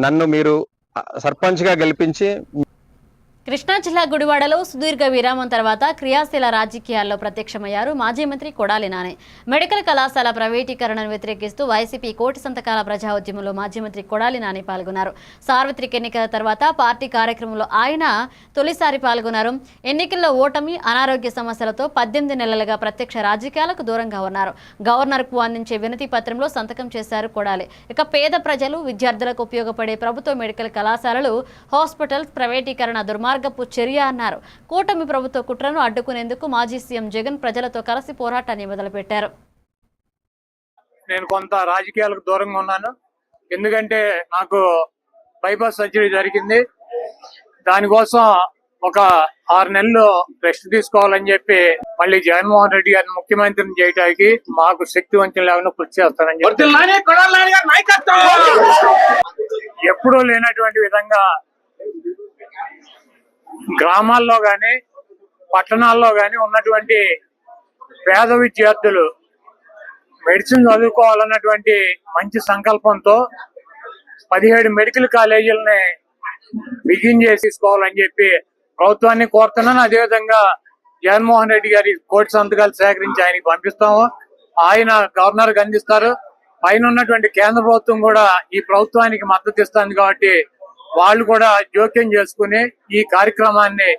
నన్ను మీరు సర్పంచ్గా గెలిపించి కృష్ణా జిల్లా గుడివాడలో సుదీర్ఘ విరామం తర్వాత క్రియాశీల రాజకీయాల్లో ప్రత్యక్షమయ్యారు మాజీ మంత్రి కొడాలి నాని. మెడికల్ కళాశాల ప్రైవేటీకరణను వ్యతిరేకిస్తూ వైసీపీ కోటి సంతకాల ప్రజా ఉద్యమంలో మాజీ మంత్రి కొడాలి నాని పాల్గొన్నారు. సార్వత్రిక ఎన్నికల తర్వాత పార్టీ కార్యక్రమంలో ఆయన తొలిసారి పాల్గొన్నారు. ఎన్నికల్లో ఓటమి అనారోగ్య సమస్యలతో పద్దెనిమిది నెలలుగా ప్రత్యక్ష రాజకీయాలకు దూరంగా ఉన్నారు. గవర్నర్కు అందించే వినతి పత్రంలో సంతకం చేశారు కొడాలి. ఇక పేద ప్రజలు విద్యార్థులకు ఉపయోగపడే ప్రభుత్వ మెడికల్ కళాశాలలు హాస్పిటల్స్ ప్రైవేటీకరణ దుర్మార్గపు చర్య అన్నారు. కూటమి ప్రభుత్వ కుట్రను అడ్డుకునేందుకు మాజీ సీఎం జగన్ ప్రజలతో కలిసి పోరాటాన్ని మొదలుపెట్టారు నేను కొంత రాజకీయాలకు దూరంగా ఉన్నాను. ఎందుకంటే నాకు బైపాస్ సర్జరీ జరిగింది. దానికోసం ఒక ఆరు నెలలు రెస్ట్ తీసుకోవాలని చెప్పి మళ్ళీ జగన్మోహన్ రెడ్డి గారిని ముఖ్యమంత్రిని చేయడానికి మాకు శక్తి వంచన లేకుండా కృషి చేస్తానని చెప్పి ఎప్పుడూ లేనటువంటి విధంగా గ్రామాల్లో గాని పట్టణాల్లో గాని ఉన్నటువంటి పేద విద్యార్థులు మెడిసిన్ చదువుకోవాలన్నటువంటి మంచి సంకల్పంతో పదిహేడు మెడికల్ కాలేజీలని బిగిన్ చేసేసుకోవాలని చెప్పి ప్రభుత్వాన్ని కోరుతున్నాను. అదేవిధంగా జగన్మోహన్ రెడ్డి గారి కోటి సంతకాలు సేకరించి ఆయనకి పంపిస్తాము. ఆయన గవర్నర్కి అందిస్తారు. పైన ఉన్నటువంటి కేంద్ర ప్రభుత్వం కూడా ఈ ప్రభుత్వానికి మద్దతు ఇస్తుంది కాబట్టి వాళ్ళు కూడా జోక్యం చేసుకుని ఈ కార్యక్రమాన్ని